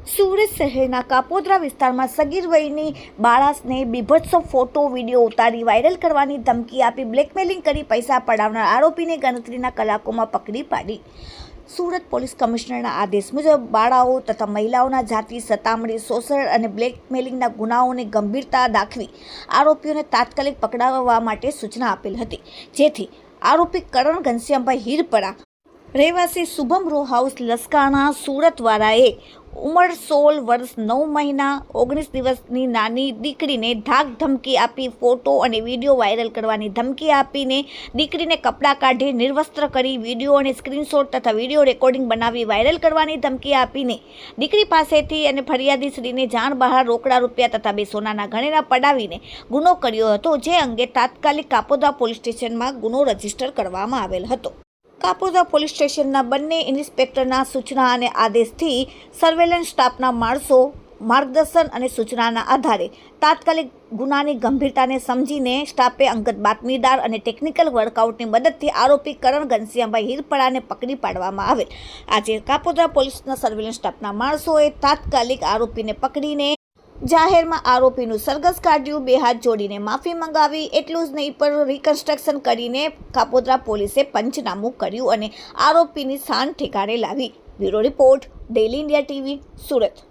સુરત શહેરના કાપોદ્રા વિસ્તારમાં સગીર વયની બાળાસને બીભત્સ ફોટો, વીડિયો ઉતારી વાયરલ કરવાની ધમકી આપી, બ્લેકમેલિંગ કરી પૈસા પડાવનાર આરોપીને ગણતરીના કલાકોમાં પકડી પાડી. સુરત પોલીસ કમિશનરના આદેશ મુજબ બાળાઓ તથા મહિલાઓના જાતિ, સતામણી, શોષણ અને બ્લેકમેલિંગના ગુનાઓને ગંભીરતા દાખવી આરોપીઓને તાત્કાલિક પકડાવવા માટે સૂચના આપેલ હતી. જેથી આરોપી કરણ ઘનશ્યામભાઈ હીરપરા રહેવાસી શુભમ રો હાઉસ લસકાણા સુરતવાળાએ ઉંમર સોળ વર્ષ નવ મહિના ઓગણીસ દિવસની નાની દીકરીને ધાક ધમકી આપી ફોટો અને વીડિયો વાયરલ કરવાની ધમકી આપીને દીકરીને કપડાં કાઢી નિર્વસ્ત્ર કરી વીડિયો અને સ્ક્રીનશોટ તથા વીડિયો રેકોર્ડિંગ બનાવી વાયરલ કરવાની ધમકી આપીને દીકરી પાસેથી અને ફરિયાદી શ્રીને જાણ બહાર રોકડા રૂપિયા તથા બે સોનાના ઘણેરા પડાવીને ગુનો કર્યો હતો, જે અંગે તાત્કાલિક કાપોદા પોલીસ સ્ટેશનમાં ગુનો રજિસ્ટર કરવામાં આવેલ હતો. કાપોદા પોલીસ સ્ટેશનના બંને ઇન્સ્પેક્ટરના સૂચના અને આદેશથી સર્વેલન્સ સ્ટાફના માણસો માર્ગદર્શન અને સૂચનાના આધારે તાત્કાલિક ગુનાની ગંભીરતાને સમજીને સ્ટાફે અંગત બાતમીદાર અને ટેકનિકલ વર્કઆઉટની મદદથી આરોપી કરણ ઘનશ્યામભાઈ હીરપડાને પકડી પાડવામાં આવેલ. આજે કાપોદરા પોલીસના સર્વેલન્સ સ્ટાફના માણસોએ તાત્કાલિક આરોપીને પકડીને જાહેરમાં આરોપીનું સરઘસ કાઢ્યું, બે હાથ જોડીને માફી મંગાવી, એટલું જ નહીં, પણ રિકન્સ્ટ્રક્શન કરીને કાપોદ્રા પોલીસે પંચનામું કર્યું અને આરોપીની સ્થાન ઠેકાણે લાવી. Bureau report daily India TV, Surat.